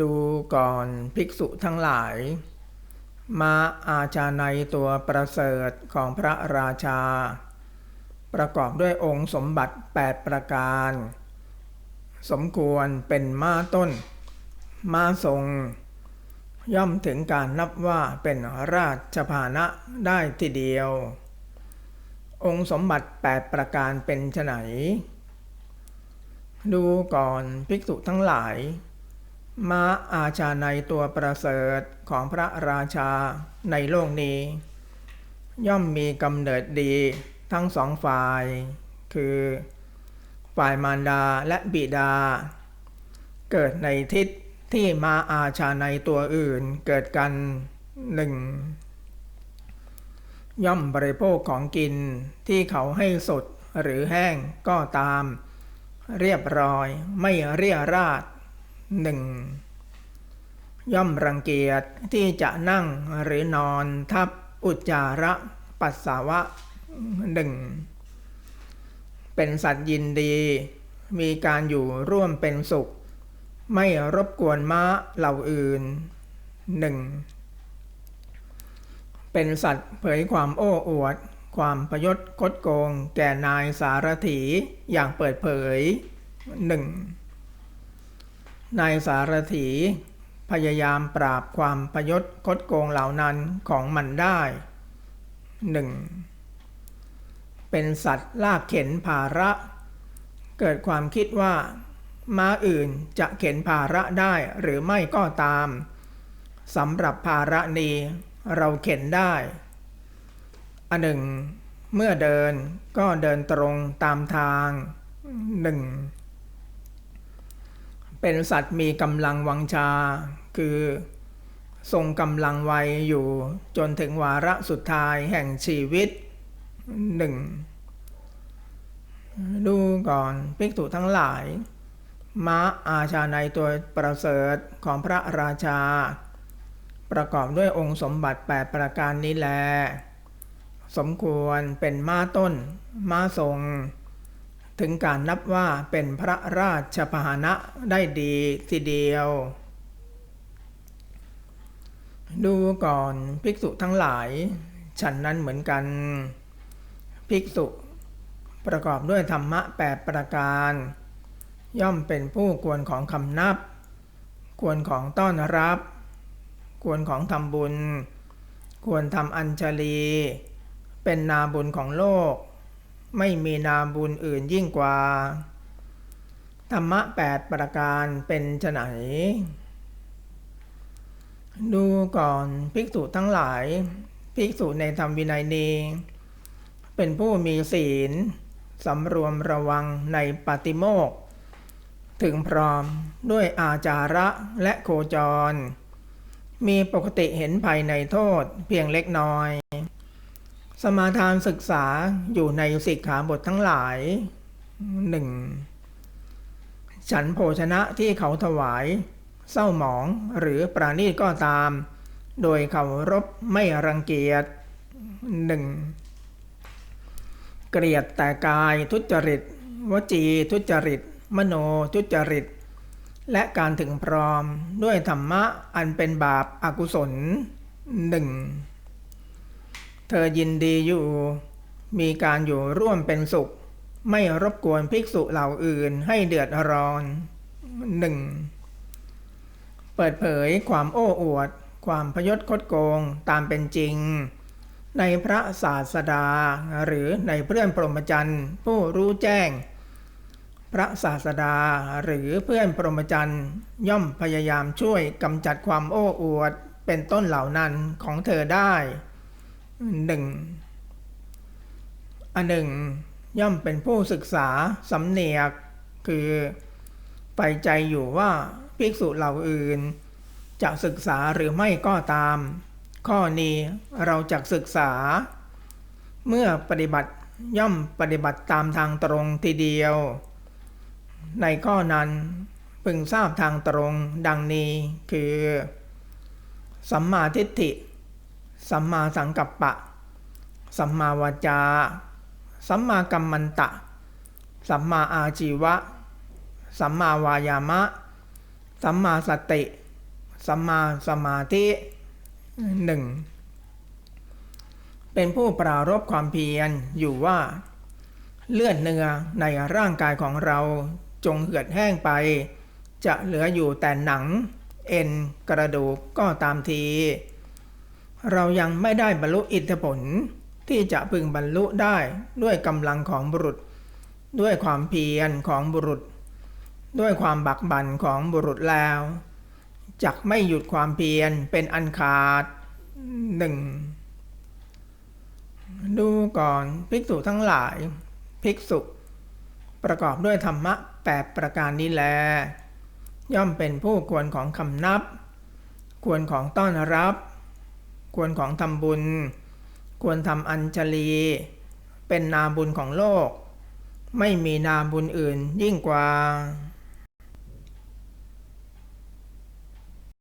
ดูก่อนภิกษุทั้งหลาย มาอาชาในตัวประเสริฐของพระราชา ประกอบด้วยองค์สมบัติ 8 ประการ สมควรเป็นมาต้น มาทรง ย่อมถึงการนับว่าเป็นราชพานะได้ทีเดียว องค์สมบัติ 8 ประการเป็นไฉนดูก่อนภิกษุทั้งหลาย ม้าอาชาในตัวประเสริฐของพระราชาในโลกนี้ ย่อมมีกำเนิดดีทั้งสองฝ่าย คือ ฝ่ายมารดาและบิดา เกิดในทิศที่มาอาชาในตัวอื่นเกิดกันหนึ่งย่อมบริโภคของกินที่เขาให้สดหรือแห้งก็ตาม เรียบร้อยไม่เรียราด หนึ่งย่อมรังเกียจที่จะนั่งหรือนอนทับอุจจาระปัสสาวะหนึ่งเป็นสัตว์ยินดี มีการอยู่ร่วมเป็นสุข ไม่รบกวนม้าเหล่าอื่นหนึ่งเป็นสัตว์เผยความโอ้อวด ความประยศคดโกง แก่นายสารถีอย่างเปิดเผยหนึ่ง นายสารถีพยายามปราบความประยศคดโกงเหล่านั้นของมันได้หนึ่งเป็นสัตว์ลากเข็นภาระ เกิดความคิดว่าม้าอื่นจะเข็นภาระได้หรือไม่ก็ตามสำหรับภาระนี้เราเข็นได้อันหนึ่ง เมื่อเดินก็เดินตรงตามทางหนึ่ง เป็นสัตว์มีกำลังวังชา คือทรงกำลังไวอยู่จนถึงวาระสุดท้ายแห่งชีวิตหนึ่งดูก่อนภิกษุทั้งหลาย ม้าอาชาในตัวประเสริฐของพระราชา ประกอบด้วยองค์สมบัติ 8 ประการนี้แล สมควรเป็นม้าต้น ม้าทรง ถึงการนับว่าเป็นพระราชพาหนะได้ดีทีเดียว ดูก่อนภิกษุทั้งหลาย ฉันนั้นเหมือนกัน ภิกษุประกอบด้วยธรรมะแปดประการ ย่อมเป็นผู้ควรของคำนับ ควรของต้อนรับ ควรของทำบุญ ควรทำอัญชลี เป็นนาบุญของโลก ไม่มีนามบุญอื่นยิ่งกว่า ธรรมะแปดประการเป็นไฉนดูก่อนภิกษุทั้งหลาย ภิกษุในธรรมวินัยนี้ เป็นผู้มีศีลสำรวมระวังในปฏิโมกข์ถึงพร้อมด้วยอาจาระและโคจร มีปกติเห็นภายในโทษเพียงเล็กน้อย สมาทานศึกษาอยู่ในสิกขาบททั้งหลายหนึ่งฉันโภชนะที่เขาถวาย เศร้าหมองหรือปราณีตก็ตาม โดยเคารพไม่รังเกียจหนึ่งเกลียดแต่กายทุจริต วจีทุจริต มโนทุจริต และการถึงพร้อมด้วยธรรมะอันเป็นบาปอากุศลหนึ่ง เธอยินดีอยู่ มีการอยู่ร่วมเป็นสุข ไม่รบกวนภิกษุเหล่าอื่นให้เดือดร้อนหนึ่งเปิดเผยความโอ้อวด ความพยศคดโกงตามเป็นจริง ในพระศาสดาหรือในเพื่อนปรมจันทร์ผู้รู้แจ้ง พระศาสดาหรือเพื่อนปรมจันทร์ย่อมพยายามช่วยกำจัดความโอ้อวดเป็นต้นเหล่านั้นของเธอได้ หนึ่งอันหนึ่งย่อมเป็นผู้ศึกษาสำเนียก คือไปใจอยู่ว่าภิกษุเหล่าอื่น จะศึกษาหรือไม่ก็ตาม ข้อนี้เราจะศึกษา เมื่อปฏิบัติย่อมปฏิบัติตามทางตรงทีเดียว ในข้อนั้นพึงทราบทางตรงดังนี้คือ สัมมาทิฏฐิ สัมมาสังกัปปะ สัมมาวาจา สัมมากัมมันตะ สัมมาอาชีวะ สัมมาวายามะ สัมมาสติ สัมมาสมาธิหนึ่งเป็นผู้ปรารบความเพียรอยู่ว่า เลือดเนื้อในร่างกายของเราจงเหือดแห้งไป จะเหลืออยู่แต่หนัง เอ็นกระดูกก็ตามที เรายังไม่ได้บรรลุอิทธิผล ที่จะพึงบรรลุได้ด้วยกำลังของบุรุษ ด้วยความเพียรของบุรุษ ด้วยความบักบั่นของบุรุษแล้วจักไม่หยุดความเพียรเป็นอันขาดหนึ่งดูก่อนภิกษุทั้งหลาย ภิกษุ ประกอบด้วยธรรมะแปดประการนี้แล ย่อมเป็นผู้ควรของคำนับ ควรของต้อนรับ ควรของทำบุญ ควรทำอัญชลี เป็นนามบุญของโลก ไม่มีนามบุญอื่นยิ่งกว่า